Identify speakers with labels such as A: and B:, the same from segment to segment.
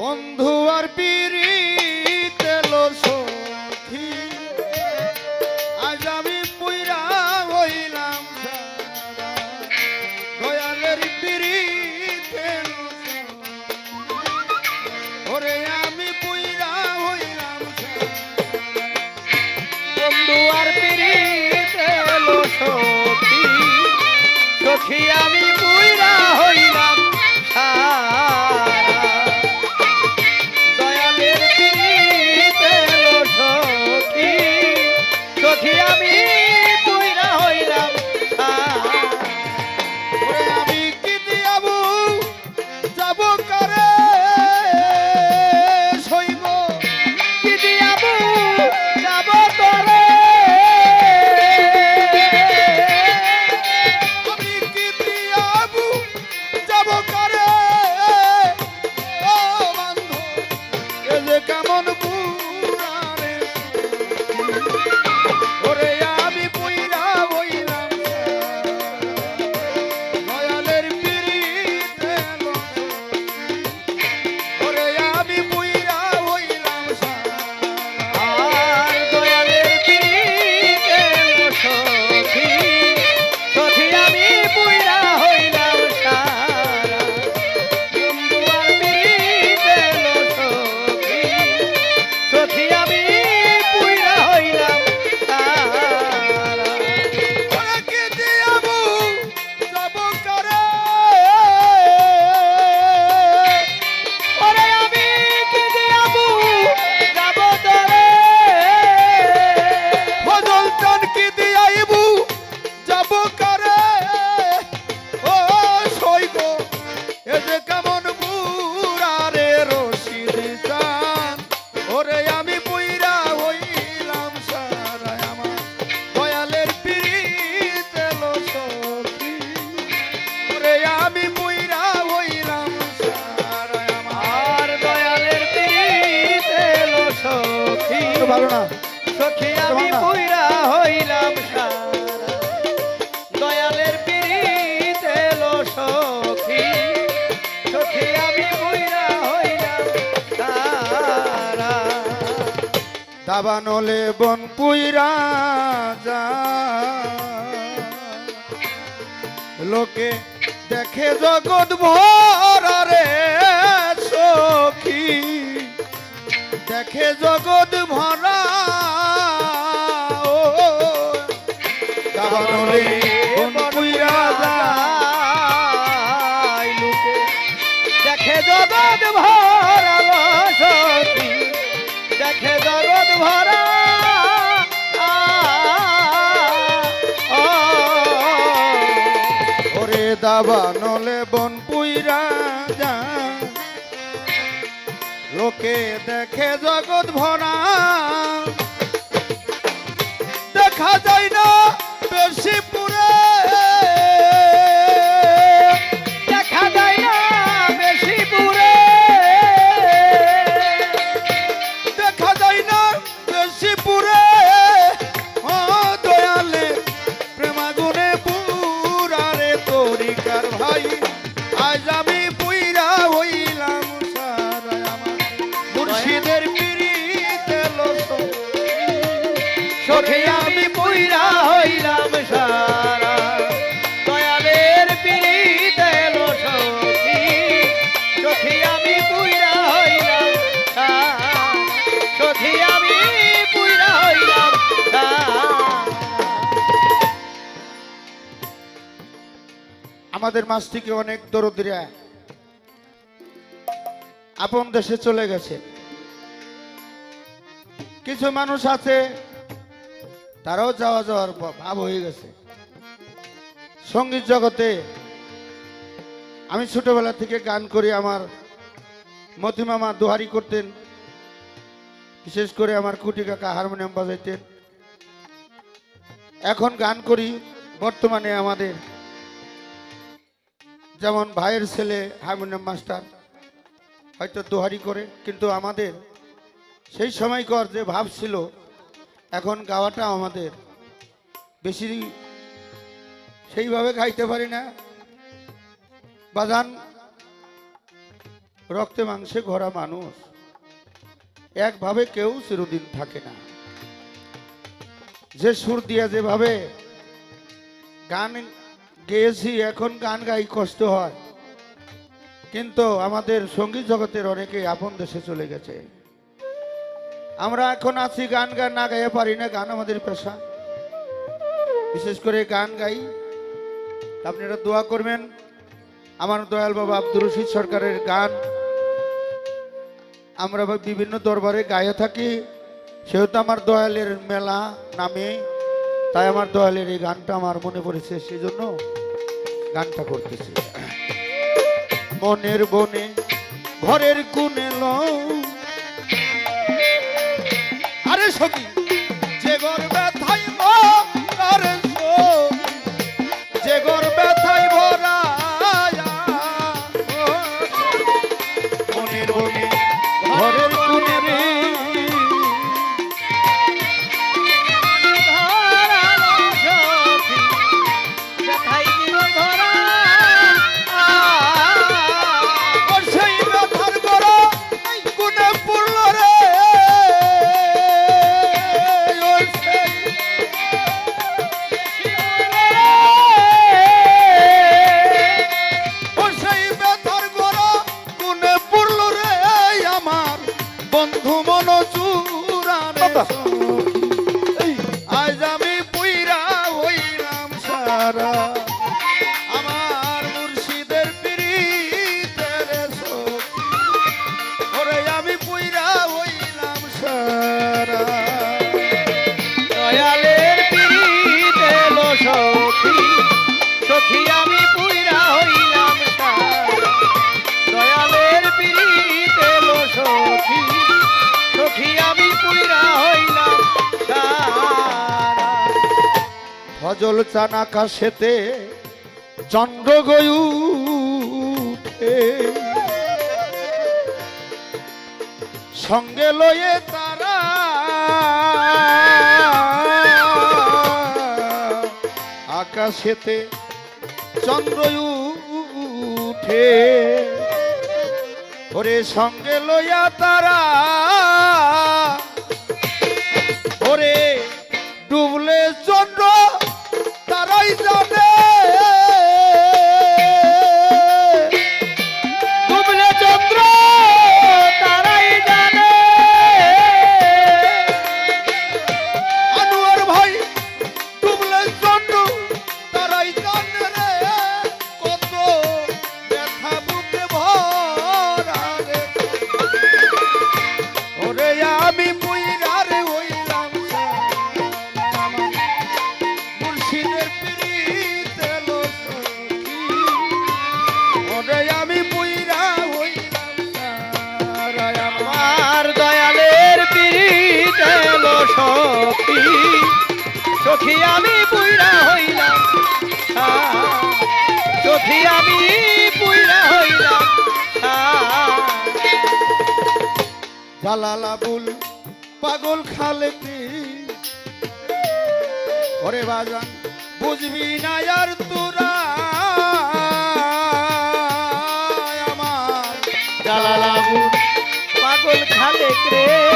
A: বন্ধু আর পিড়িতে লো সখী আজ আমি পুইরা হইলাম। দয়ালের পিড়িতে লো সখী। ওরে আমি পুইরা হইলাম
B: বন্ধু আর পিড়িতে এলো সখী সখী আমি
A: দাবানলে বন পুইরা যা লোকে দেখে জগৎ ভরে সখী। দেখে জগৎ ভরা
B: দেখে জগৎ ভরা দেখে
A: দাবানলে বন পুইরা যা। লোকে দেখে জগৎ ভরা। দেখা যায় না। আমাদের থেকে অনেক দরদিরা। আপন দেশে চলে গেছে। কিছু মানুষ আছে, তারাও যাওয়া যাওয়ার ভাব হয়ে গেছে। সংগীত জগতে আমি ছোটবেলা থেকে গান করি, আমার মতিমামা দোহারি করতেন। বিশেষ করে আমার কুটি কাকা হারমোনিয়াম বাজাইতেন। এখন গান করি, বর্তমানে আমাদের যেমন ভাইয়ের ছেলে হারমোনিয়াম মাস্টার, হয়তো দোহারি করে, কিন্তু আমাদের সেই সময়কর যে ভাব ছিল, এখন গাওয়াটা আমাদের বেশি সেইভাবে গাইতে পারি না। বাজান, রক্তে মাংসে ঘোরা মানুষ, একভাবে কেউ চিরদিন থাকে না। যে সুর দিয়ে যেভাবে গান গেয়েছি, এখন গান গাই, কষ্ট হয়। কিন্তু আমাদের সংগীত জগতের অনেকে আপন দেশে চলে গেছে। আমরা এখন আছি, গান গান না গাইতে পারি না, গান আমাদের পেশা। বিশেষ করে গান গাই। আপনারা দোয়া করবেন, আমার দয়াল বাবা আব্দুর রশিদ সরকারের গান। আমরা বিভিন্ন দরবারে গায়ে থাকি, সেহেতু আমার দয়ালের মেলা নামে। তাই আমার দয়ালের এই গানটা আমার মনে পড়েছে সেই জন্য গানটা করতেছি। মনের বনে, ঘরের কুনে লও। আরে সখী
B: 봐.
A: ফজল চান আকাশেতে চন্দ্র গয়ুঠে সঙ্গে লয়ে তারা আকাশেতে চন্দ্র উঠে। ওরে সঙ্গে লইয়া তারা সখী আমি হইলাম।
B: আমি হইলাম।
A: জালালাবুল পাগল খালেকি ওরে বাজান, বুঝবি না আর তোরা। আমার
B: জালালাবু পাগল খালে রে।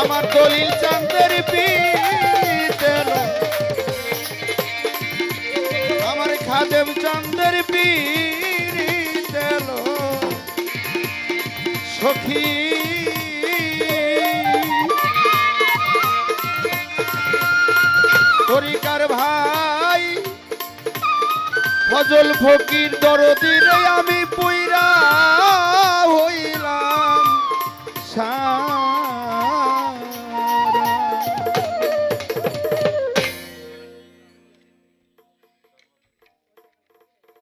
A: আমার দলিল চান্দের পিতেল আমার খাদেম চান্দের পিতেল সখী। তরিকার ভাই, ফজল ফকির দরদিরে আমি পুইরা